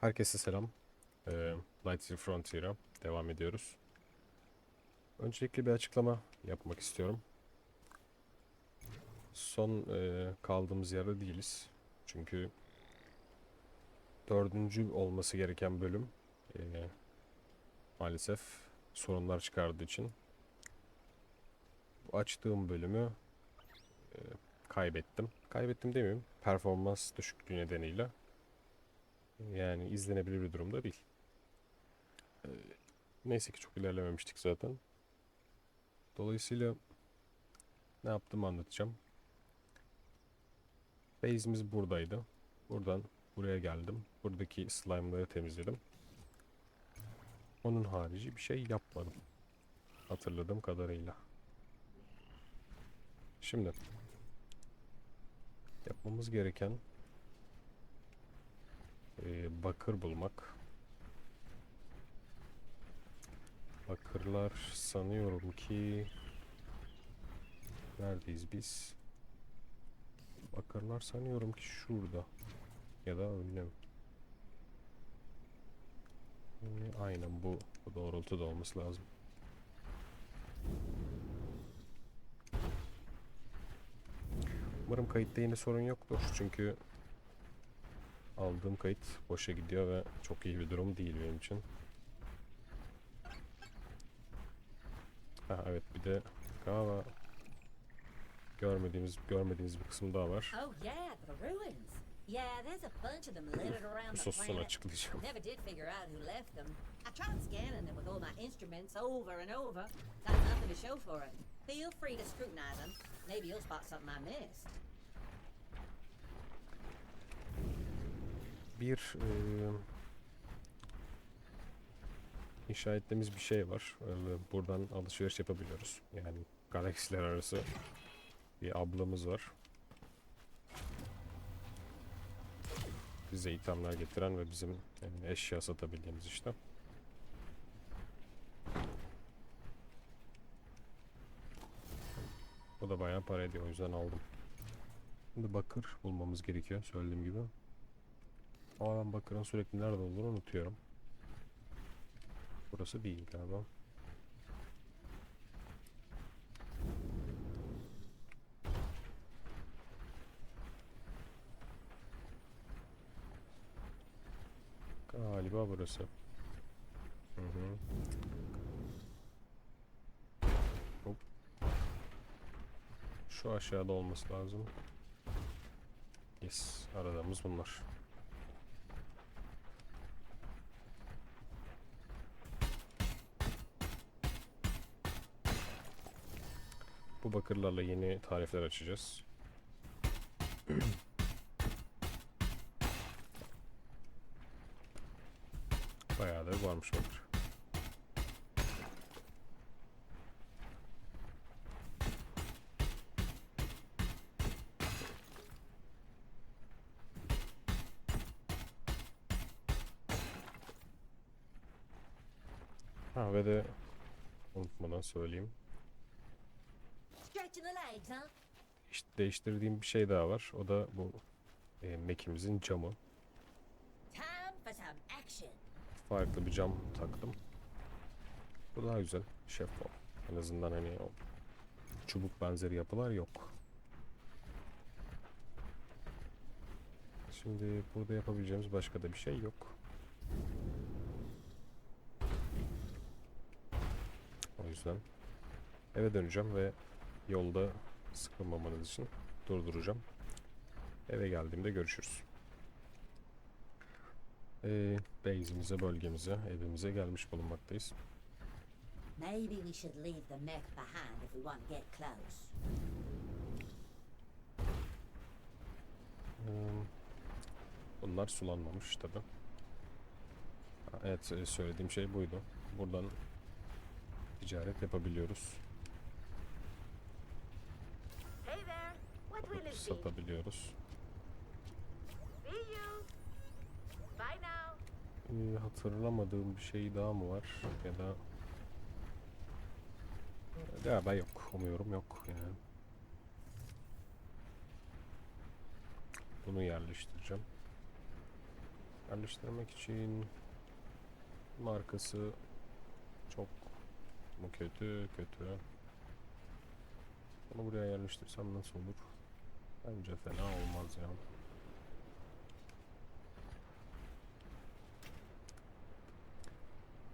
Herkese selam. Ee, Lightyear Frontier'a devam ediyoruz. Öncelikle bir açıklama yapmak istiyorum. Son e, kaldığımız yerde değiliz. Çünkü dördüncü olması gereken bölüm e, maalesef sorunlar çıkardığı için açtığım bölümü e, kaybettim. Kaybettim demeyeyim. Performans düşüklüğü nedeniyle. Yani izlenebilir bir durumda değil. Ee, neyse ki çok ilerlememiştik zaten. Dolayısıyla ne yaptığımı anlatacağım. Base'imiz buradaydı. Buradan buraya geldim. Buradaki slime'ları temizledim. Onun harici bir şey yapmadım. Hatırladığım kadarıyla. Şimdi yapmamız gereken ee, bakır bulmak. Bakırlar sanıyorum ki neredeyiz biz? Bakırlar sanıyorum ki şurada ya da önlem. Ee, Aynen bu, bu doğrultuda olması lazım. Umarım kayıtta yine sorun yoktur çünkü aldığım kayıt boşa gidiyor ve çok iyi bir durum değil benim için. Ha evet bir de galiba görmediğimiz görmediğiniz bir kısım daha var. Oh yeah, the ruins. Yeah, there's a bunch of them littered around the planet. açıklayacağım. Never did figure out who left them. I tried scanning them with all my instruments over and over. Got nothing to show for it. Feel free to scrutinize them. Maybe you'll spot something I missed. Bir eee inşa ettiğimiz bir şey var. Öyle buradan alışveriş yapabiliyoruz. Yani galaksiler arası bir ablamız var. Bize ithamlar getiren ve bizim e, eşya satabildiğimiz işte. Bu da bayağı para ediyor o yüzden aldım. Şimdi bakır bulmamız gerekiyor söylediğim gibi. Ama ben bakırın sürekli nerede olduğunu unutuyorum. Burası değil galiba. Galiba burası. Hı hı. Hop. Şu aşağıda olması lazım. Yes, aradığımız bunlar. Bu bakırlarla yeni tarifler açacağız. Bayağı da varmış bakır. Ha ve de unutmadan söyleyeyim. İşte değiştirdiğim bir şey daha var. O da bu e, Mac'imizin camı. Farklı bir cam taktım. Bu daha güzel. Şeffaf. En azından hani o çubuk benzeri yapılar yok. Şimdi burada yapabileceğimiz başka da bir şey yok. O yüzden eve döneceğim ve yolda sıkılmamanız için durduracağım. Eve geldiğimde görüşürüz. Ee, base'imize, bölgemize, evimize gelmiş bulunmaktayız. Maybe we should leave the mech behind if we want to get close. Ee, Bunlar sulanmamış tabi. Evet e, söylediğim şey buydu. Buradan ticaret yapabiliyoruz. Satabiliyoruz. Ee, hatırlamadığım bir şey daha mı var ya da galiba yok. Umuyorum yok yani. Bunu yerleştireceğim. Yerleştirmek için markası çok mu kötü kötü. Bunu buraya yerleştirsem nasıl olur? Bence fena olmaz ya.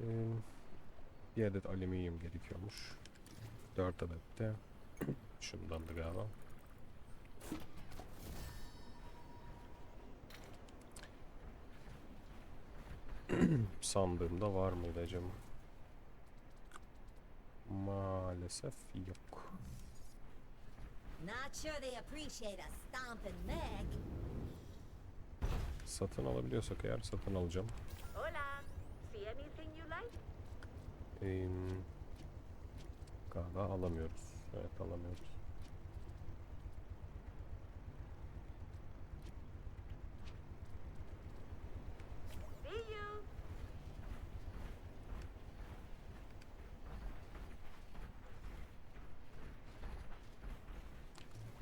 Ee, bir adet alüminyum gerekiyormuş. 4 adet de şundandı galiba. Sandığımda var mıydı acaba? Maalesef yok. Not sure they appreciate a stomping Meg. Satın alabiliyorsak eğer satın alacağım. Hola. See anything you like? Ee, galiba alamıyoruz. Evet alamıyoruz. See you.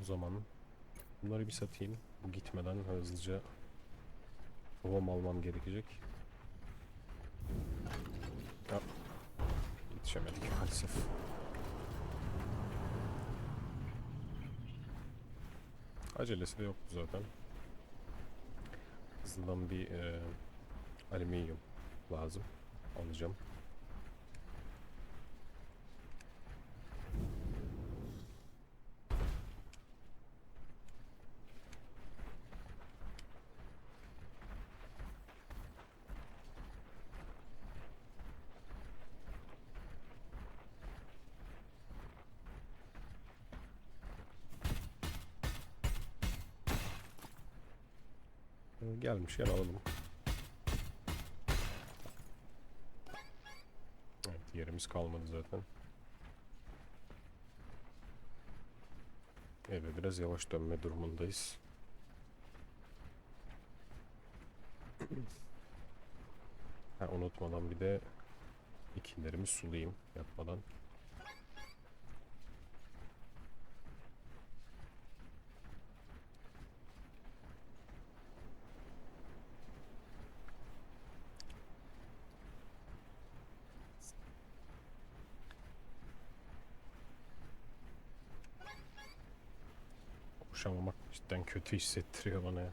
O zaman bunları bir satayım. Bu gitmeden hızlıca tohum almam gerekecek. Ya, yetişemedik maalesef. Acelesi de yoktu zaten. Hızlıdan bir e, alüminyum lazım. Alacağım. E, Gelmişken alalım. Evet yerimiz kalmadı zaten. Eve biraz yavaş dönme durumundayız. Ha, unutmadan bir de ikilerimi sulayayım yatmadan. Koşamamak cidden kötü hissettiriyor bana ya.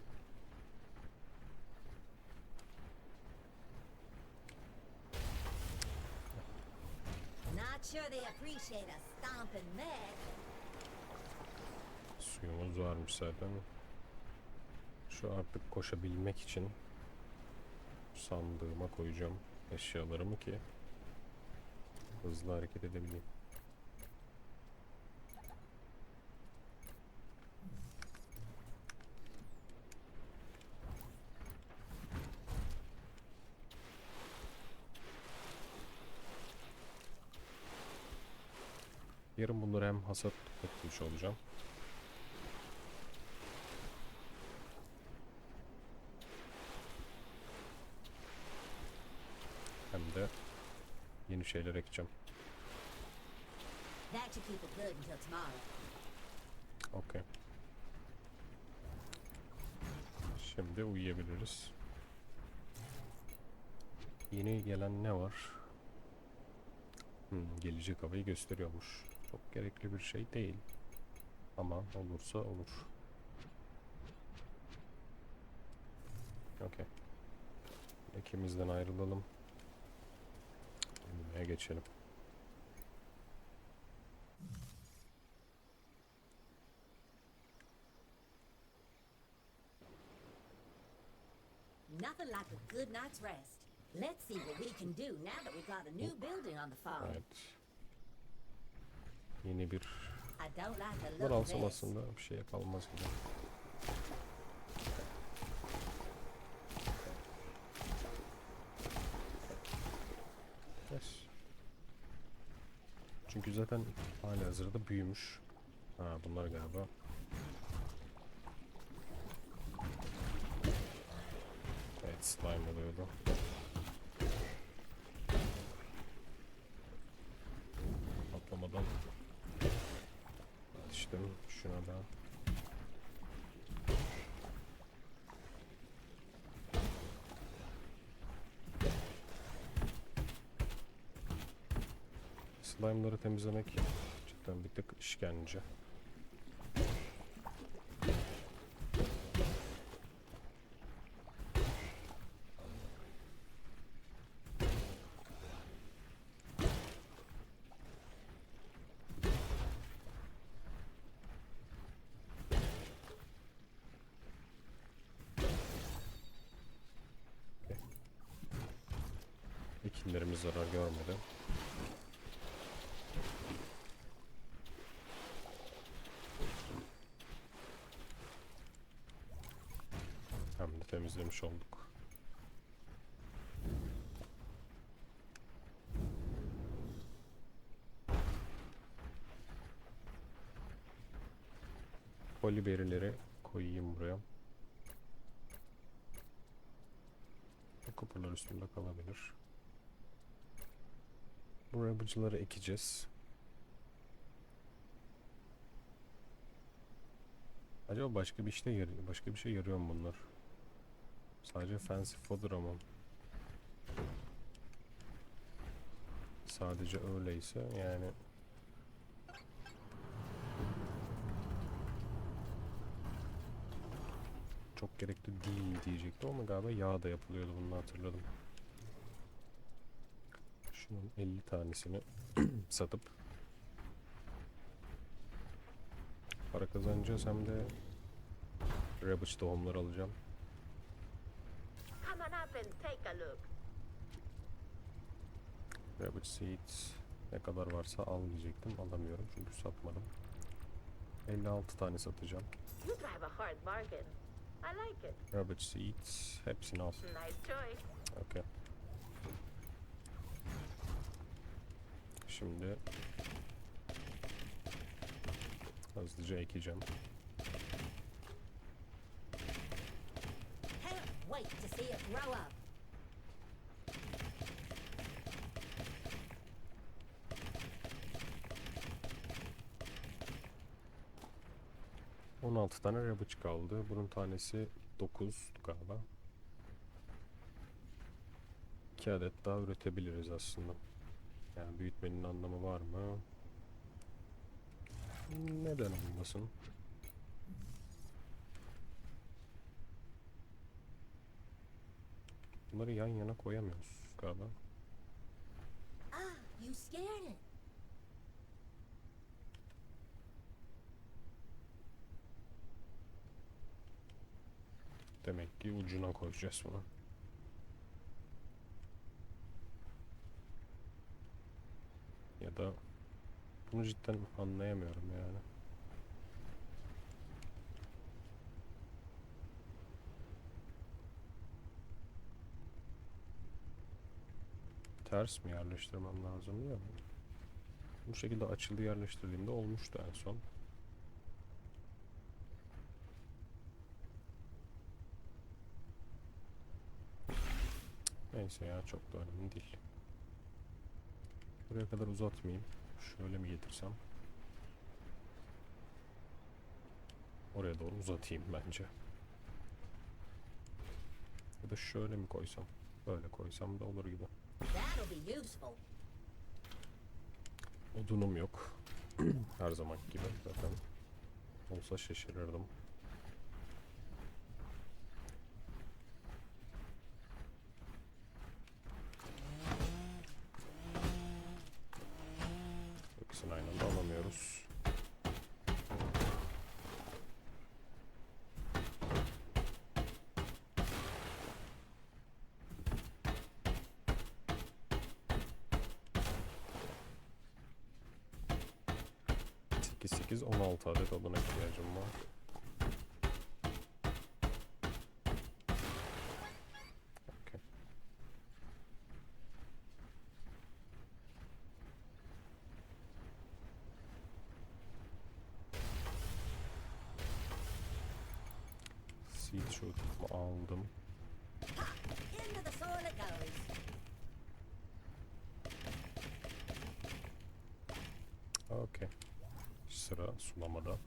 Suyumuz varmış zaten. Şu artık koşabilmek için sandığıma koyacağım eşyalarımı ki hızlı hareket edebileyim. Yarın bunları hem hasat etmiş olacağım. Hem de yeni şeyler ekeceğim. Okey. Şimdi uyuyabiliriz. Yeni gelen ne var? Hmm, gelecek havayı gösteriyormuş. Çok gerekli bir şey değil. Ama olursa olur. Okey. İkimizden ayrılalım. Uyumaya geçelim. Nothing like a good night's rest. Let's see what we can do now that we've got a new building on the farm. Evet. Yeni bir I don't like the Bunlar look of alsam this. aslında bir şeye kalmaz gibi. Yes. Çünkü zaten hali hazırda büyümüş. Ha bunlar galiba. Evet slime oluyordu. vermiştim şuna da. Slime'ları temizlemek cidden bir tık işkence. Ekinlerimiz zarar görmedi. Hem de temizlemiş olduk. Poliberileri koyayım buraya. Bu kupurlar üstünde kalabilir. Buraya bıcıları ekeceğiz. Acaba başka bir işte yarıyor, başka bir şey yarıyor mu bunlar? Sadece fancy fodder ama. Sadece öyleyse yani çok gerekli değil diyecektim ama galiba yağ da yapılıyordu bunu hatırladım. Şunun 50 tanesini satıp para kazanacağız hem de Rabbit tohumları alacağım. Come on up and take a look. Rabbit seeds ne kadar varsa al diyecektim alamıyorum çünkü satmadım. 56 tane satacağım. Rabbit seeds hepsini al. Nice choice. Okay. Şimdi hızlıca ekeceğim. On altı tane rabbit kaldı. Bunun tanesi 9 galiba. 2 adet daha üretebiliriz aslında. Yani büyütmenin anlamı var mı? Neden olmasın? Bunları yan yana koyamıyoruz galiba. Ah, you scared it. Demek ki ucuna koyacağız bunu. Ya da bunu cidden anlayamıyorum yani. Ters mi yerleştirmem lazım ya? Bu şekilde açılı yerleştirdiğimde olmuştu en son. Neyse ya çok da önemli değil. Buraya kadar uzatmayayım. Şöyle mi getirsem? Oraya doğru uzatayım bence. Ya da şöyle mi koysam? Böyle koysam da olur gibi. Odunum yok. Her zaman gibi zaten. Olsa şaşırırdım. 2, 8, 16 adet oduna ihtiyacım var. Okay. Seed aldım. Okay. sıra sulamada.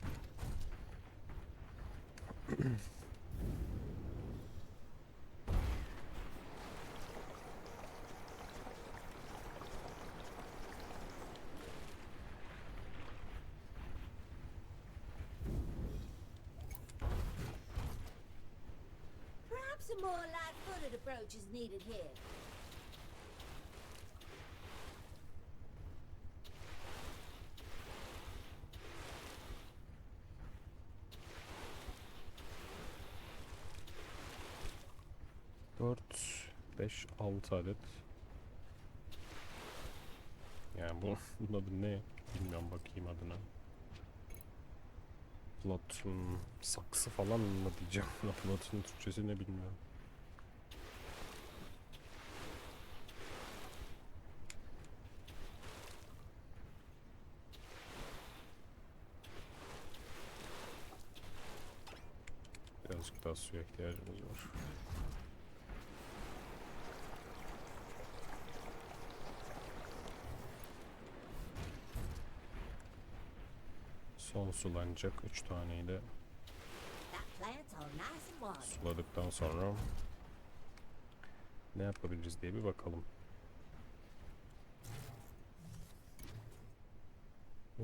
Perhaps a more light-footed approach is needed here. Dört, beş, altı adet. Yani bu, bunun adı ne? Bilmiyorum bakayım adına. Hmm, saksı falan mı diyeceğim. Plot'un Türkçesi ne bilmiyorum. Birazcık daha suya ihtiyacımız var. Son sulanacak 3 taneyi de suladıktan sonra ne yapabiliriz diye bir bakalım. Ee,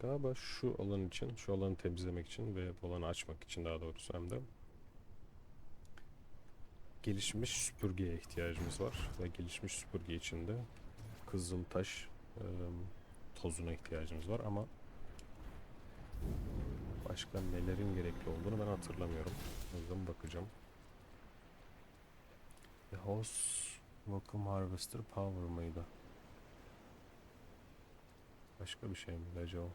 galiba şu alan için, şu alanı temizlemek için ve bu alanı açmak için daha doğrusu hem de gelişmiş süpürgeye ihtiyacımız var ve gelişmiş süpürge için de kızıltaş e, tozuna ihtiyacımız var ama başka nelerin gerekli olduğunu ben hatırlamıyorum. O yüzden bakacağım. The Hose Vacuum Harvester Power mıydı? Başka bir şey miydi acaba?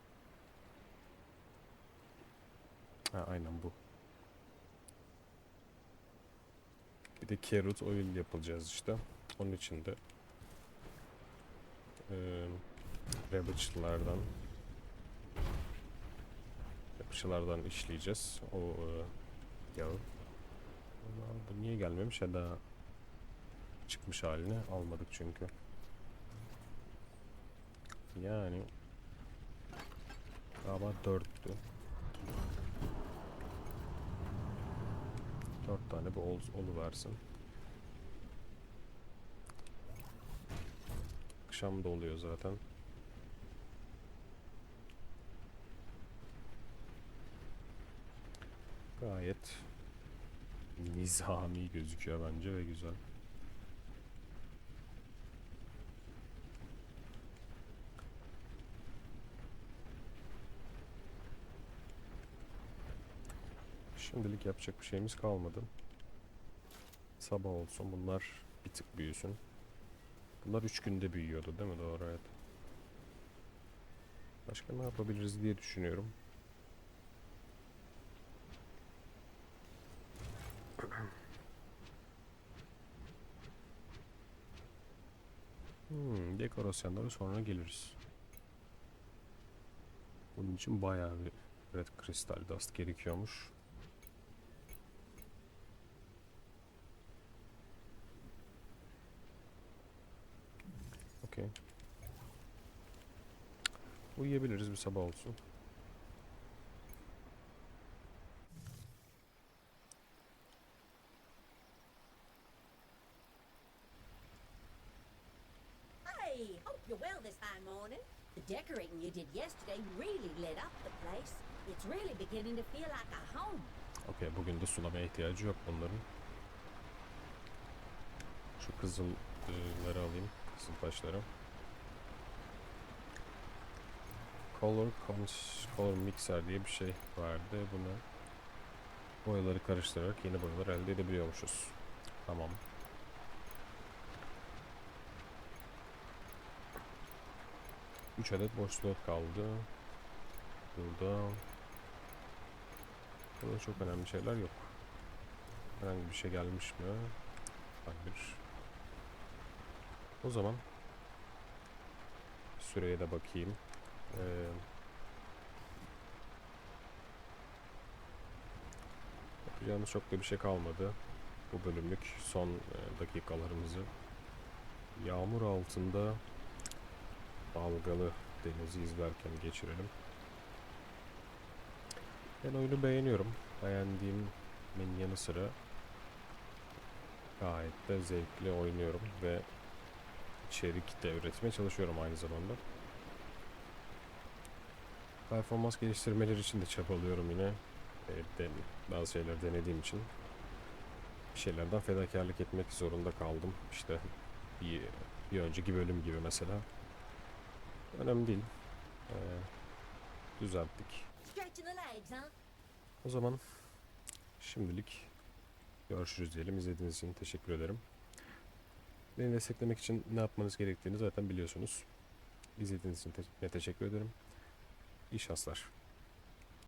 Ha aynen bu. Bir de carrot oil yapılacağız işte. Onun için de eee Ravagely'lardan Yapışılardan işleyeceğiz o eee yağı. Bu niye gelmemiş ya da çıkmış halini almadık çünkü. Yani galiba dörttü. Dört tane bu ol, versin. Akşam da oluyor zaten. Gayet nizami gözüküyor bence ve güzel. Şimdilik yapacak bir şeyimiz kalmadı. Sabah olsun bunlar bir tık büyüsün. Bunlar 3 günde büyüyordu değil mi? Doğru evet. Başka ne yapabiliriz diye düşünüyorum. Hmm, dekorasyonlara sonra geliriz. Bunun için bayağı bir red kristal dust gerekiyormuş. Okey. Uyuyabiliriz bir sabah olsun. You're well this fine morning. The decorating you did yesterday really lit up the place. It's really beginning to feel like a home. Okey bugün de sulamaya ihtiyacı yok bunların. Şu kızılları alayım. Kızıl taşları. Color, color Mixer diye bir şey vardı. Bunu boyaları karıştırarak yeni boyalar elde edebiliyormuşuz. Tamam. Üç adet boş slot kaldı. Burada Burada çok önemli şeyler yok. Herhangi bir şey gelmiş mi? Hayır. O zaman süreye de bakayım. Ee, yapacağımız çok da bir şey kalmadı. Bu bölümlük son e, dakikalarımızı yağmur altında dalgalı denizi izlerken geçirelim. Ben oyunu beğeniyorum. Beğendiğimin yanı sıra gayet de zevkli oynuyorum ve içerik de üretmeye çalışıyorum aynı zamanda. Performans geliştirmeleri için de çabalıyorum yine. Bazı şeyler denediğim için. bir şeylerden fedakarlık etmek zorunda kaldım. İşte bir, bir önceki bölüm gibi mesela. Önemli değil. Ee, düzelttik. O zaman şimdilik görüşürüz diyelim. İzlediğiniz için teşekkür ederim. Beni desteklemek için ne yapmanız gerektiğini zaten biliyorsunuz. İzlediğiniz için te- teşekkür ederim. İyi şanslar.